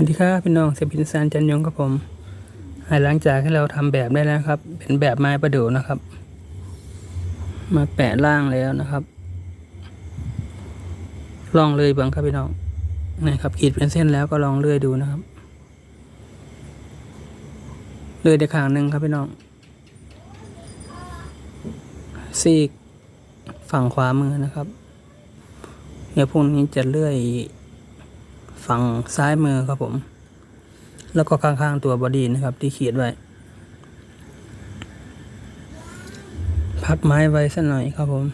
วัสดีครับพี่น้องเซบินซานจันยงครับผมหลังจากที่เราทำแบบได้แล้วครับ เป็นแบบไม้ประดู่นะครับ มาแปะล่างแล้วนะครับ ลองเลยบ้างครับพี่น้องนะครับขีดเป็นเส้นแล้วก็ลองเลื่อยดูนะครับเลื่อยได้ข้างหนึ่งครับพี่น้องซีกฝั่งขวามือนะครับเดี๋ยวพวกนี้จะเลื่อย ฝั่งซ้ายมือครับผม แล้วก็ข้างๆตัวบอดี้นะครับ ที่เขีดไว้ พักไม้ไว้สักหน่อยครับผม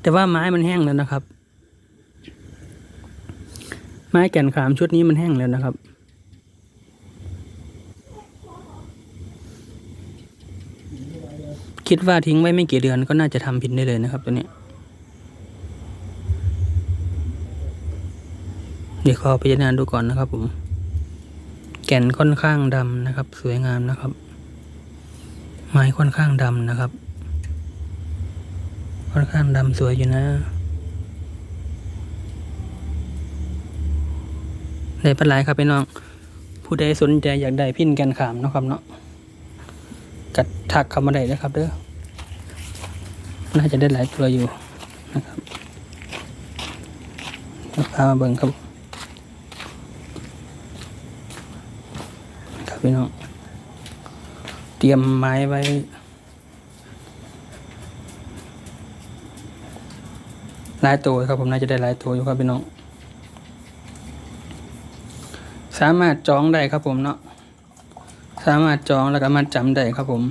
แต่ว่าไม้มันแห้งแล้วนะครับ ไม้แก่นขามชุดนี้มันแห้งแล้วนะครับคิดว่าทิ้งไว้ไม่กี่เดือนก็น่าจะทำพินได้เลยนะครับตัวนี้ เดี๋ยวขอพิจารณาดูก่อนนะครับผม แก่นค่อนข้างดำนะครับ สวยงามนะครับ ไม้ค่อนข้างดำนะครับ ค่อนข้างดำสวยอยู่นะ ได้เป็นไรครับพี่น้อง ผู้ใดสนใจอยากได้พิ้นแกนขามเนาะครับเนาะ กัดทักเข้ามาได้เลยครับเด้อ น่าจะได้หลายตัวอยู่นะครับพามาเบิ่งครับ ครับ พี่น้อง เตรียมไม้ไว้ หลายตัวครับผมน่าจะได้หลายตัวอยู่ครับพี่น้อง สามารถจองได้ครับผมเนาะ สามารถจองแล้วก็มาจำได้ครับผม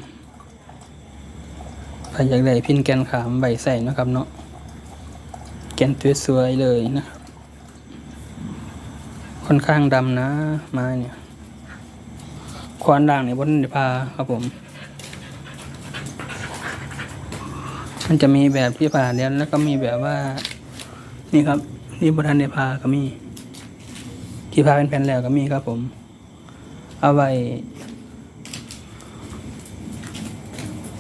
ใครอยากได้พินแกนขามใบใส่นะครับเนาะ แกนสวยๆเลยนะครับค่อนข้างดำนะไม้เนี่ย ควานด่างในบนเดพาครับผม มันจะมีแบบที่ผ่าแล้วแล้วก็มีแบบว่า นี่ครับ นี่บทันเดพาก็มีที่พาเป็นแผ่นแล้วก็มีครับผม เอาไว้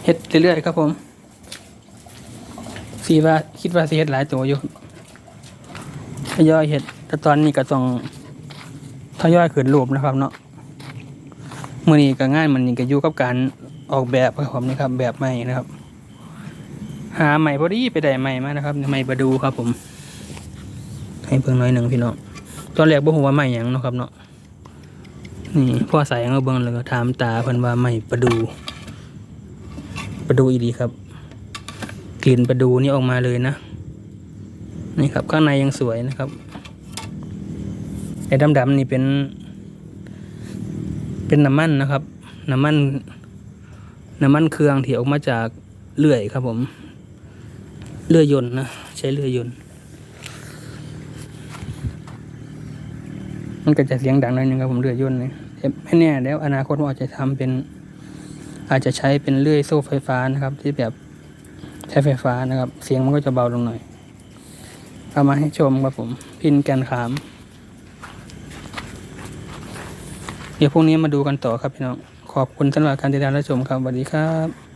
เฮ็ดเรื่อยๆครับผมสีว่าคิดว่าสิเฮ็ดหลายตัวอยู่ทยอยเฮ็ดแต่ตอนนี้ก็ต้องทยอยขึ้นรูปนะครับเนาะ มื่อนี้ก็ง่ายมันก็อยู่กับการออกแบบครับผมนี่ครับ แบบใหม่นะครับ หาใหม่พอดีไปได้ใหม่มานะครับใหม่ประดูครับผม ให้เบิ่งหน่อยหนึ่งพี่น้องตอนแรกบ่ฮู้ว่าใหม่หยังเนาะครับเนาะนี่พ่อใส่เอาเบิ่งแล้วก็ถามตาเพิ่นว่าใหม่ประดูประดูอีดีครับ กลิ่นประดูนี่ออกมาเลยนะนี่ครับข้างในยังสวยนะครับไอ้ดำๆนี่เป็น เป็นน้ำมันนะครับ น้ำมัน น้ำมันเครื่องที่ออกมาจากเลื่อยครับผม เลื่อยยนต์นะ ใช้เลื่อยยนต์ มันก็จะเสียงดังหน่อยนึงครับผมเลื่อยยนต์เนี่ยแต่ไม่แน่แล้วอนาคตว่าจะทำเป็น อาจจะใช้เป็นเลื่อยโซ่ไฟฟ้านะครับ ที่แบบใช้ไฟฟ้านะครับ เสียงมันก็จะเบาลงหน่อยเอามาให้ชมครับผม พินแกนขาม เดี๋ยวพรุ่งนี้มาดูกันต่อครับพี่น้อง ขอบคุณสำหรับการติดตามรับชมครับสวัสดีครับ